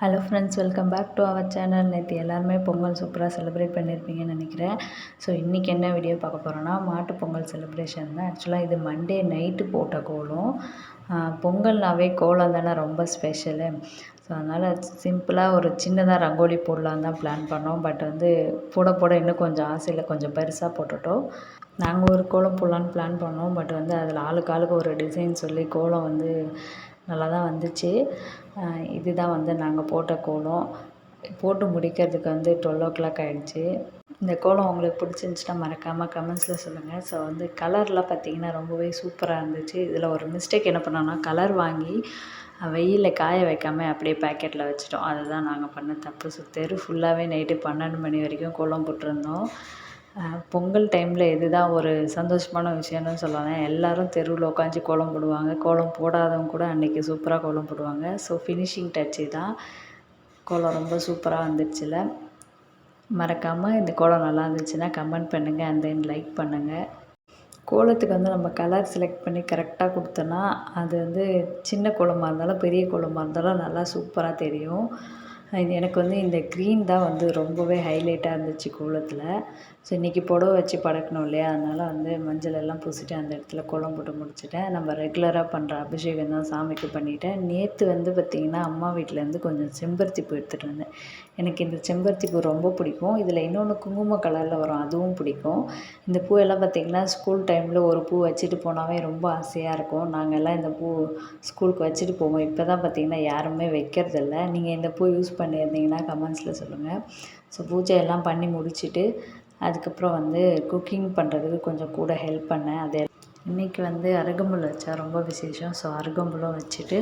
Hello friends welcome back to our channel நேற்று எல்லாருமே பொங்கல் சூப்பராக செலிப்ரேட் பண்ணியிருப்பீங்கன்னு நினைக்கிறேன். ஸோ இன்றைக்கி என்ன வீடியோ பார்க்க போகிறோன்னா மாட்டு பொங்கல் செலிப்ரேஷன் தான். ஆக்சுவலாக இது மண்டே நைட்டு போட்ட கோலம். பொங்கல்னாவே கோலம் தானே ரொம்ப ஸ்பெஷலு ஸோ அதனால் சிம்பிளாக ஒரு சின்னதாக ரங்கோலி போடலான்னு தான் பிளான் பண்ணோம். பட் வந்து போட போட இன்னும் கொஞ்சம் ஆசையில் கொஞ்சம் பெருசாக போட்டுட்டோம். நாங்கள் ஒரு கோலம் போடலான்னு பிளான் பண்ணோம். பட் வந்து அதில் ஆளுக்கு ஆளுக்கு ஒரு டிசைன் சொல்லி கோலம் வந்து நல்லா தான் வந்துச்சு. இது இதுதான் வந்து நாங்கள் போட்ட கோலம். போட்டு முடிக்கிறதுக்கு வந்து டுவெல் ஓ கிளாக் ஆகிடுச்சு இந்த கோலம் உங்களுக்கு பிடிச்சிருந்துச்சுன்னா மறக்காமல் கமெண்ட்ஸில் சொல்லுங்கள் ஸோ வந்து கலர்லாம் பார்த்தீங்கன்னா ரொம்பவே சூப்பராக இருந்துச்சு. இதில் ஒரு மிஸ்டேக் என்ன பண்ணோன்னா கலர் வாங்கி வெயிலில் காய வைக்காமல் அப்படியே பேக்கெட்டில் வச்சிட்டோம். அதுதான் நாங்கள் பண்ண தப்பு. ஸோ தெரு ஃபுல்லாகவே நைட்டு பன்னெண்டு மணி வரைக்கும் கோலம் போட்டிருந்தோம். பொங்கல் டைமில் இதுதான் ஒரு சந்தோஷமான விஷயம்னு சொல்லலாம். எல்லோரும் தெருவில் உட்காந்து கோலம் போடுவாங்க. கோலம் போடாதவங்க கூட அன்றைக்கி சூப்பராக கோலம் போடுவாங்க. ஸோ ஃபினிஷிங் டச்சு தான். கோலம் ரொம்ப சூப்பராக வந்துடுச்சுல மறக்காமல் இந்த கோலம் நல்லா இருந்துச்சுன்னா கமெண்ட் பண்ணுங்கள் அண்ட் தென் லைக் பண்ணுங்கள் கோலத்துக்கு வந்து நம்ம கலர் செலக்ட் பண்ணி கரெக்டாக கொடுத்தோன்னா அது வந்து சின்ன கோலமாக இருந்தாலும் பெரிய கோலமாக இருந்தாலும் நல்லா சூப்பராக தெரியும். இது எனக்கு வந்து இந்த க்ரீன் தான் வந்து ரொம்பவே ஹைலைட்டாக இருந்துச்சு கோலத்தில். ஸோ இன்றைக்கி புடவ வச்சு படக்கணும் இல்லையா? அதனால் வந்து மஞ்சள் எல்லாம் பூசிட்டு அந்த இடத்துல கோலம் போட்டு முடிச்சிட்டேன். நம்ம ரெகுலராக பண்ணுற அபிஷேகம் தான் சாமிக்கு பண்ணிட்டேன். நேற்று வந்து பார்த்திங்கன்னா அம்மா வீட்டிலேருந்து கொஞ்சம் செம்பருத்தி பூ எடுத்துகிட்டு வந்தேன். எனக்கு இந்த செம்பருத்தி பூ ரொம்ப பிடிக்கும். இதில் இன்னொன்று குங்கும கலரில் வரும் அதுவும் பிடிக்கும். இந்த பூவெல்லாம் பார்த்திங்கன்னா ஸ்கூல் டைமில் ஒரு பூ வச்சுட்டு போனாவே ரொம்ப ஆசையாக இருக்கும். நாங்கள் எல்லாம் இந்த பூ ஸ்கூலுக்கு வச்சுட்டு போவோம். இப்போ தான் பார்த்திங்கன்னா யாருமே வைக்கிறதில்ல. நீங்கள் இந்த பூ யூஸ் பண்ணியிருந்தீங்கன்னா கமெண்ட்ஸில் சொல்லுங்கள். ஸோ பூஜை எல்லாம் பண்ணி முடிச்சுட்டு அதுக்கப்புறம் வந்து குக்கிங் பண்ணுறதுக்கு கொஞ்சம் கூட ஹெல்ப் பண்ணேன். அது இன்றைக்கி வந்து அருகம்புல் வச்சா ரொம்ப விசேஷம். ஸோ அருகம்புல்லும் வச்சுட்டு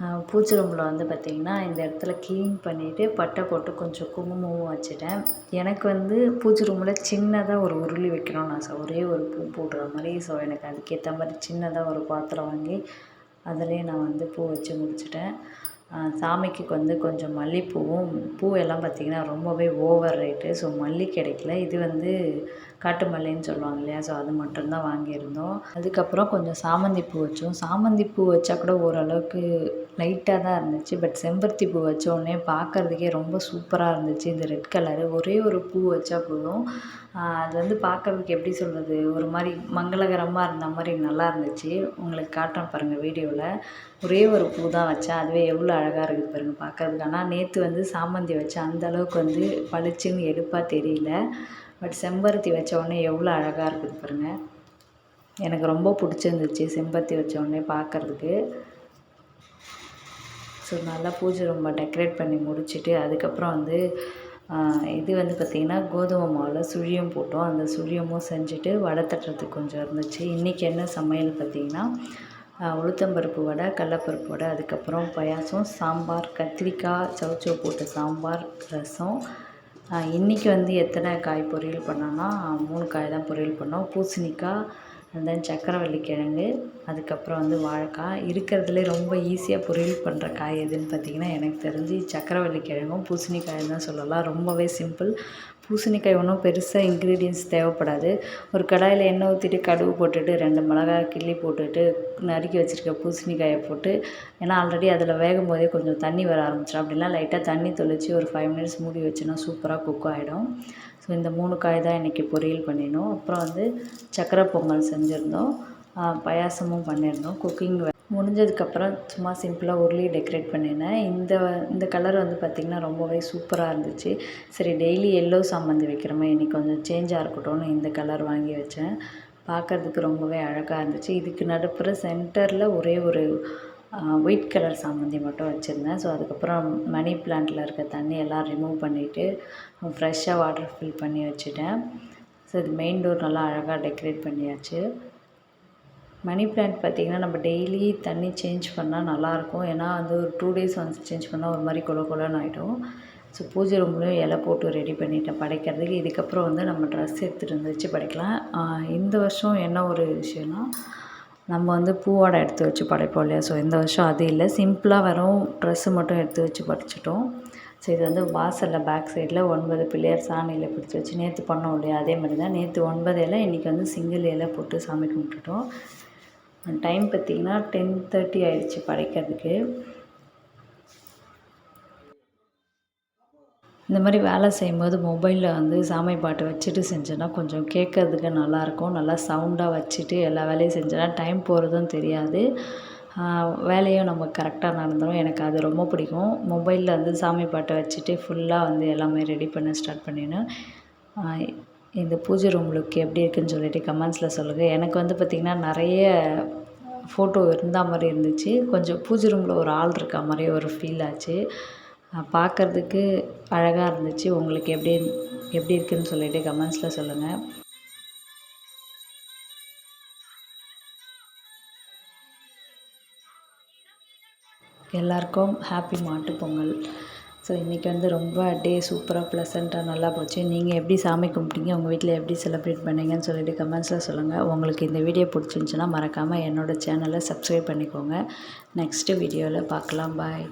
ஆஹ் ரூமில் வந்து பார்த்திங்கன்னா இந்த இடத்துல க்ளீன் பண்ணிவிட்டு பட்டை போட்டு கொஞ்சம் குங்குமமும் வச்சுட்டேன். எனக்கு வந்து பூஜை ரூமில் சின்னதாக ஒரு உருளி வைக்கணும்னு ஆசை. ஒரே ஒரு பூ போடுற மாதிரி. ஸோ எனக்கு அதுக்கேற்ற மாதிரி சின்னதாக ஒரு பாத்திரம் வாங்கி அதிலே நான் வந்து பூ வச்சு முடிச்சிட்டேன். சாமிக்கு வந்து கொஞ்சம் மல்லிப்பூவும் பூ எல்லாம் பார்த்திங்கன்னா ரொம்பவே ஓவர் ரேட்டு. ஸோ மல்லி கிடைக்கல. இது வந்து காட்டு மல்லின்னு சொல்லுவாங்க இல்லையா? ஸோ அது மட்டும்தான் வாங்கியிருந்தோம். அதுக்கப்புறம் கொஞ்சம் சாமந்தி பூ வச்சோம். சாமந்தி பூ வச்சா கூட ஓரளவுக்கு லைட்டாக தான் இருந்துச்சு. பட் செம்பருத்தி பூ வச்ச உடனே பார்க்கறதுக்கே ரொம்ப சூப்பராக இருந்துச்சு. இந்த ரெட் கலரு ஒரே ஒரு பூ வச்சா போதும். அது வந்து பார்க்கறதுக்கு எப்படி சொல்கிறது ஒரு மாதிரி மங்களகரமாக இருந்த மாதிரி நல்லா இருந்துச்சு. உங்களுக்கு காட்டுறேன் பாருங்கள் வீடியோவில். ஒரே ஒரு பூ தான் வச்சேன். அதுவே எவ்வளோ அழகாக இருக்குது பாருங்கள் பார்க்கறதுக்கு. ஆனால் நேற்று வந்து சாமந்தி வச்சேன் அந்த அளவுக்கு வந்து பளிச்சுன்னு எடுப்பாக தெரியல. பட் செம்பருத்தி வச்ச உடனே எவ்வளோ அழகாக இருக்குது பாருங்கள் எனக்கு ரொம்ப பிடிச்சிருந்துச்சு செம்பருத்தி வச்ச உடனே பார்க்கறதுக்கு. ஸோ நல்லா பூஜை ரொம்ப டெக்கரேட் பண்ணி முடிச்சுட்டு அதுக்கப்புறம் வந்து இது வந்து பார்த்திங்கன்னா கோதுமை மாவில் சுழியம் போட்டோம். அந்த சுழியமும் செஞ்சுட்டு வடை தட்டுறதுக்கு கொஞ்சம் இருந்துச்சு. இன்றைக்கி என்ன சமையல் பார்த்திங்கன்னா உளுத்தம்பருப்பு வடை கடலப்பருப்பு வடை அதுக்கப்புறம் பாயாசம் சாம்பார் கத்திரிக்காய் சவுச்சவு போட்ட சாம்பார் ரசம். இன்றைக்கி வந்து எத்தனை காய் பொரியல் பண்ணோன்னா மூணு காய் தான் பொரியல் பண்ணோம். பூசணிக்காய் அண்ட் தென் சக்கரவள்ளி கிழங்கு அதுக்கப்புறம் வந்து வாழைக்காய். இருக்கிறதுலே ரொம்ப ஈஸியாக பொரியல் பண்ணுற காய் எதுன்னு பார்த்தீங்கன்னா எனக்கு தெரிஞ்சு சக்கரவள்ளி கிழங்கும் பூசணிக்காயும் தான் சொல்லலாம். ரொம்பவே சிம்பிள் பூசணிக்காய் ஒன்றும் பெருசாக இன்க்ரீடியன்ஸ் தேவைப்படாது. ஒரு கடாயில் எண்ணெய் ஊற்றிட்டு கடுகு போட்டுட்டு ரெண்டு மிளகாய் கிள்ளி போட்டுட்டு நறுக்கி வச்சுருக்க பூசணிக்காயை போட்டு ஏன்னா ஆல்ரெடி அதில் வேகும் போதே கொஞ்சம் தண்ணி வர ஆரம்பிச்சிடும் அப்படின்னா லைட்டாக தண்ணி தொளிச்சு ஒரு ஃபைவ் மினிட்ஸ் மூடி வச்சுன்னா சூப்பராக குக் ஆகிடும் ஸோ இந்த மூணு காய் தான் இன்றைக்கி பொரியல் பண்ணினோம். அப்புறம் வந்து சக்கரை பொங்கல் செஞ்சுருந்தோம். பாயாசமும் பண்ணியிருந்தோம் குக்கிங் முடிஞ்சதுக்கப்புறம் சும்மா சிம்பிளாக உருளி டெக்கரேட் பண்ணினேன். இந்த இந்த கலர் வந்து பார்த்திங்கன்னா ரொம்பவே சூப்பராக இருந்துச்சு. சரி டெய்லி எல்லோ சாமந்தி வைக்கிறோமே? இன்றைக்கி கொஞ்சம் சேஞ்சாக இருக்கட்டும்னு இந்த கலர் வாங்கி வச்சேன். பார்க்கறதுக்கு ரொம்பவே அழகாக இருந்துச்சு. இதுக்கு நடுப்புற சென்டரில் ஒரே ஒரு ஒயிட் கலர் சாமந்தி மட்டும் வச்சுருந்தேன். ஸோ அதுக்கப்புறம் மணி பிளான்ட்டில் இருக்க தண்ணி எல்லாம் ரிமூவ் பண்ணிவிட்டு ஃப்ரெஷ்ஷாக வாட்டர் ஃபில் பண்ணி வச்சுட்டேன். ஸோ இது மெயின் டோர் நல்லா அழகாக டெக்கரேட் பண்ணியாச்சு. மணி பிளான்ட் பார்த்திங்கன்னா நம்ம டெய்லி தண்ணி சேஞ்ச் பண்ணால் நல்லாயிருக்கும். ஏன்னா வந்து ஒரு டூ டேஸ் ஒன்ஸ் சேஞ்ச் பண்ணால் ஒரு மாதிரி கொல கொலன்னு ஆகிடும் ஸோ பூஜை ரூம்லேயும் இலை போட்டு ரெடி பண்ணிட்டேன் படைக்கிறதுக்கு. இதுக்கப்புறம் வந்து நம்ம ட்ரெஸ் எடுத்துகிட்டு வந்து வச்சு படைக்கலாம். இந்த வருஷம் என்ன ஒரு விஷயம்னா நம்ம வந்து பூவாடை எடுத்து வச்சு படைப்போம் இல்லையா? ஸோ இந்த வருஷம் அது இல்லை. சிம்பிளாக வெறும் ட்ரெஸ்ஸு மட்டும் எடுத்து வச்சு படைச்சிட்டோம். ஸோ இது வந்து வாசலில் பேக் சைடில் ஒன்பது பிள்ளையார் சாணியில் பிடிச்சி வச்சு நேற்று பண்ணோம் இல்லையா? அதே மாதிரி தான் நேற்று ஒன்பது இலை இன்றைக்கி வந்து சிங்கிள் இலை போட்டு சாமி கும்பிட்டுட்டோம். டைம் பார்த்திங்கன்னா டென் தேர்ட்டி ஆயிடுச்சு படைக்கிறதுக்கு. இந்த மாதிரி வேலை செய்யும்போது மொபைலில் வந்து சாமி பாட்டு வச்சுட்டு செஞ்சேன்னா கொஞ்சம் கேட்கறதுக்கு நல்லாயிருக்கும். நல்லா சவுண்டாக வச்சுட்டு எல்லா வேலையும் செஞ்சேன்னா டைம் போகிறதும் தெரியாது. வேலையும் நம்ம கரெக்டாக நடந்துடும் எனக்கு அது ரொம்ப பிடிக்கும். மொபைலில் வந்து சாமி பாட்டை வச்சுட்டு ஃபுல்லாக வந்து எல்லாமே ரெடி பண்ண ஸ்டார்ட் பண்ணினேன். இந்த பூஜை ரூம் லுக் எப்படி இருக்குன்னு சொல்லிட்டு கமெண்ட்ஸில் சொல்லுங்கள் எனக்கு வந்து பார்த்திங்கன்னா நிறைய ஃபோட்டோ இருந்தால் மாதிரி இருந்துச்சு. கொஞ்சம் பூஜை ரூமில் ஒரு ஆள் இருக்கா மாதிரி ஒரு ஃபீல் ஆச்சு. பார்க்குறதுக்கு அழகாக இருந்துச்சு. உங்களுக்கு எப்படி எப்படி இருக்குதுன்னு சொல்லிட்டு கமெண்ட்ஸில் சொல்லுங்கள் எல்லாருக்கும் ஹாப்பி மாட்டு பொங்கல். ஸோ இன்றைக்கி வந்து ரொம்ப டே சூப்பராக ப்ளசண்ட்டாக நல்லா போச்சு. நீங்கள் எப்படி சாமி கும்பிட்டீங்க? உங்கள் வீட்டில் எப்படி செலிப்ரேட் பண்ணீங்கன்னு சொல்லிட்டு கமெண்ட்ஸில் சொல்லுங்கள் உங்களுக்கு இந்த வீடியோ பிடிச்சிருந்துச்சின்னா மறக்காமல் என்னோடய சேனலை சப்ஸ்கிரைப் பண்ணிக்கோங்க. நெக்ஸ்ட்டு வீடியோவில் பார்க்கலாம். பாய்